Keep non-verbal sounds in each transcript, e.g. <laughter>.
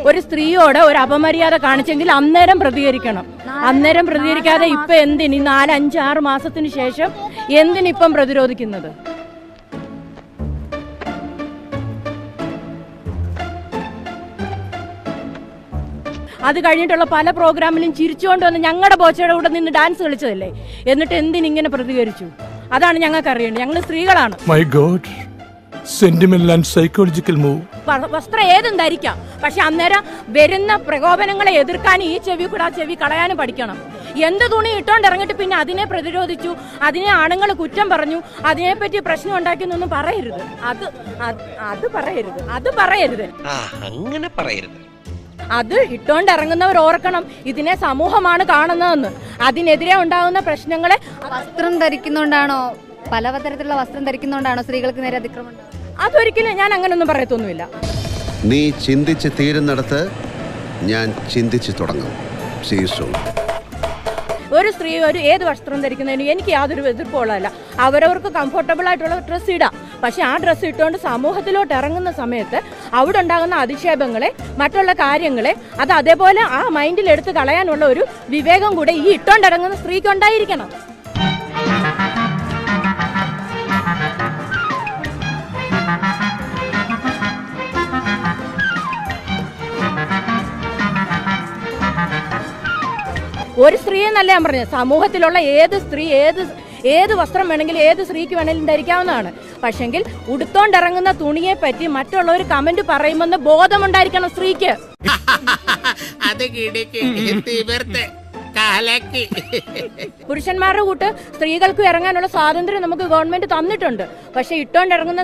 ഒരു സ്ത്രീയോട് ഒരു അപമര്യാദ കാണിച്ചെങ്കിൽ അന്നേരം പ്രതികരിക്കണം. അന്നേരം പ്രതികരിക്കാതെ ഇപ്പൊ എന്തിന്? ഈ നാല് അഞ്ച് ആറ് മാസത്തിന് ശേഷം എന്തിനിപ്പം പ്രതിരോധിക്കുന്നത്? അത് കഴിഞ്ഞിട്ടുള്ള പല പ്രോഗ്രാമിലും ചിരിച്ചുകൊണ്ട് വന്ന് ഞങ്ങളുടെ ബോച്ചയുടെ കൂടെ നിന്ന് ഡാൻസ് കളിച്ചതല്ലേ? എന്നിട്ട് എന്തിനിങ്ങനെ പ്രതികരിച്ചു? അതാണ് ഞങ്ങൾക്ക് അറിയേണ്ടത് ഞങ്ങൾ സ്ത്രീകളാണ്. My God sentimental and psychological move വസ്ത്രം ഏതും ധരിക്കാം പക്ഷെ അന്നേരം വരുന്ന പ്രകോപനങ്ങളെ എതിർക്കാൻ ഈ ചെവി കൂടെ ആ ചെവി കളയാനും പഠിക്കണം. എന്ത് തുണി ഇട്ടോണ്ട് ഇറങ്ങിട്ട് പിന്നെ അതിനെ പ്രതിരോധിച്ചു അതിനെ ആണുങ്ങൾ കുറ്റം പറഞ്ഞു അതിനെപ്പറ്റി പ്രശ്നം ഉണ്ടാക്കിയെന്നൊന്നും പറയരുത്. അത് അത് പറയരുത്. അത് പറയരുത്. ആ അങ്ങനെ പറയരുത്. അത് ഇട്ടോണ്ട് ഇറങ്ങുന്നവർ ഓർക്കണം ഇതിനെ സമൂഹമാണ് കാണുന്നതെന്ന്. അതിനെതിരെ ഉണ്ടാകുന്ന പ്രശ്നങ്ങളെ വസ്ത്രം ധരിക്കുന്നോണ്ടാണോ? പല തരത്തിലുള്ള വസ്ത്രം ധരിക്കുന്നോണ്ടാണോ സ്ത്രീകൾക്ക് നേരെ അതിക്രമം? അതൊരിക്കലും ഞാൻ അങ്ങനൊന്നും പറയത്തൊന്നുമില്ല. നീ ചിന്തിച്ച് തീരുന്നിടത്ത് ഞാൻ ചിന്തിച്ചു തുടങ്ങും. ഒരു സ്ത്രീ ഒരു ഏത് വസ്ത്രം ധരിക്കുന്നതിന് എനിക്ക് യാതൊരു എതിർപ്പുള്ളതല്ല. അവരവർക്ക് കംഫർട്ടബിൾ ആയിട്ടുള്ള ഡ്രസ്സ് ഇടാം. പക്ഷെ ആ ഡ്രസ്സ് ഇട്ടുകൊണ്ട് സമൂഹത്തിലോട്ട് ഇറങ്ങുന്ന സമയത്ത് അവിടെ ഉണ്ടാകുന്ന അധിക്ഷേപങ്ങളെ മറ്റുള്ള കാര്യങ്ങളെ അത് അതേപോലെ ആ മൈൻഡിൽ എടുത്ത് കളയാനുള്ള ഒരു വിവേകം കൂടെ ഈ ഇട്ടുകൊണ്ടിറങ്ങുന്ന സ്ത്രീക്ക് ഉണ്ടായിരിക്കണം. ഒരു സ്ത്രീ എന്നല്ല ഞാൻ പറഞ്ഞത്. സമൂഹത്തിലുള്ള ഏത് സ്ത്രീ ഏത് ഏത് വസ്ത്രം വേണമെങ്കിലും ഏത് സ്ത്രീക്ക് വേണമെങ്കിലും ധരിക്കാവുന്നതാണ്. പക്ഷെങ്കിൽ ഉടുത്തോണ്ടിറങ്ങുന്ന തുണിയെ പറ്റി മറ്റുള്ളവർ കമന്റ് പറയുമെന്ന് ബോധമുണ്ടായിരിക്കണം സ്ത്രീക്ക്. <laughs> അത് പുരുഷന്മാരുടെ കൂട്ട് സ്ത്രീകൾക്ക് ഇറങ്ങാനുള്ള സ്വാതന്ത്ര്യം നമുക്ക് ഗവൺമെന്റ് തന്നിട്ടുണ്ട്. പക്ഷെ ഇട്ടോണ്ടിറങ്ങുന്ന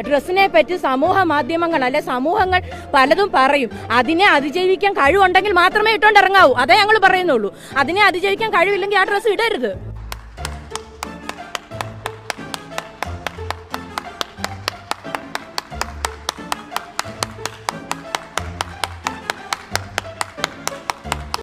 ഡ്രസ്സിനെ പറ്റി സമൂഹ മാധ്യമങ്ങൾ അല്ലെ സമൂഹങ്ങൾ പലതും പറയും. അതിനെ അതിജീവിക്കാൻ കഴിവുണ്ടെങ്കിൽ മാത്രമേ ഇട്ടോണ്ടിറങ്ങാവൂ. അതേ ഞങ്ങൾ പറയുന്നുള്ളൂ. അതിനെ അതിജീവിക്കാൻ കഴിവില്ലെങ്കിൽ ആ ഡ്രസ്സ് ഇടരുത്.